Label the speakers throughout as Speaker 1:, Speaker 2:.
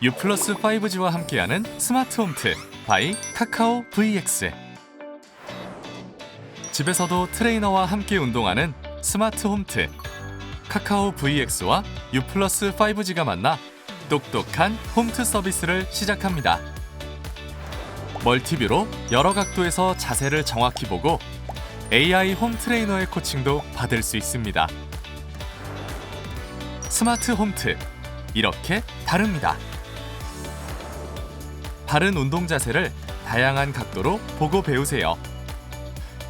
Speaker 1: U 플러스 5G와 함께하는 스마트 홈트 바이 카카오 VX. 집에서도 트레이너와 함께 운동하는 스마트 홈트 카카오 VX와 U 플러스 5G가 만나 똑똑한 홈트 서비스를 시작합니다. 멀티뷰로 여러 각도에서 자세를 정확히 보고 AI 홈 트레이너의 코칭도 받을 수 있습니다. 스마트 홈트 이렇게 다릅니다. 바른 운동 자세를 다양한 각도로 보고 배우세요.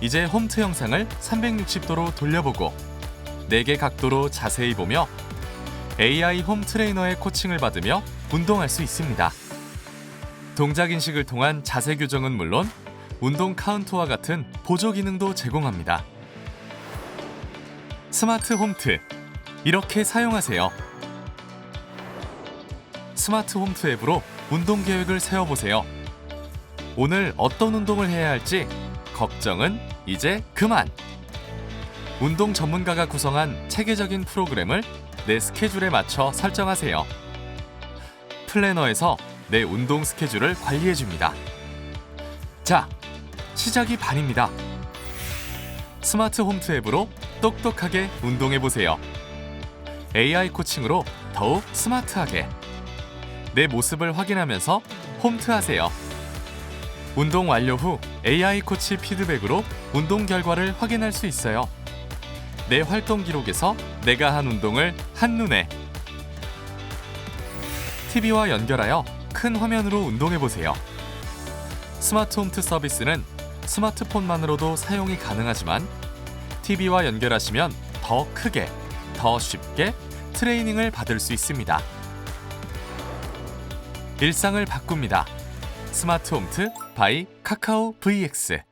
Speaker 1: 이제 홈트 영상을 360도로 돌려보고 4개 각도로 자세히 보며 AI 홈 트레이너의 코칭을 받으며 운동할 수 있습니다. 동작 인식을 통한 자세 교정은 물론 운동 카운트와 같은 보조 기능도 제공합니다. 스마트 홈트 이렇게 사용하세요. 스마트 홈트 앱으로 운동 계획을 세워보세요. 오늘 어떤 운동을 해야 할지 걱정은 이제 그만. 운동 전문가가 구성한 체계적인 프로그램을 내 스케줄에 맞춰 설정하세요. 플래너에서 내 운동 스케줄을 관리해 줍니다. 자, 시작이 반입니다. 스마트 홈트 앱으로 똑똑하게 운동해 보세요. AI 코칭으로 더욱 스마트하게 내 모습을 확인하면서 홈트하세요. 운동 완료 후 AI 코치 피드백으로 운동 결과를 확인할 수 있어요. 내 활동 기록에서 내가 한 운동을 한눈에 TV와 연결하여 큰 화면으로 운동해 보세요. 스마트 홈트 서비스는 스마트폰만으로도 사용이 가능하지만 TV와 연결하시면 더 크게, 더 쉽게 트레이닝을 받을 수 있습니다. 일상을 바꿉니다. 스마트 홈트 바이 카카오 VX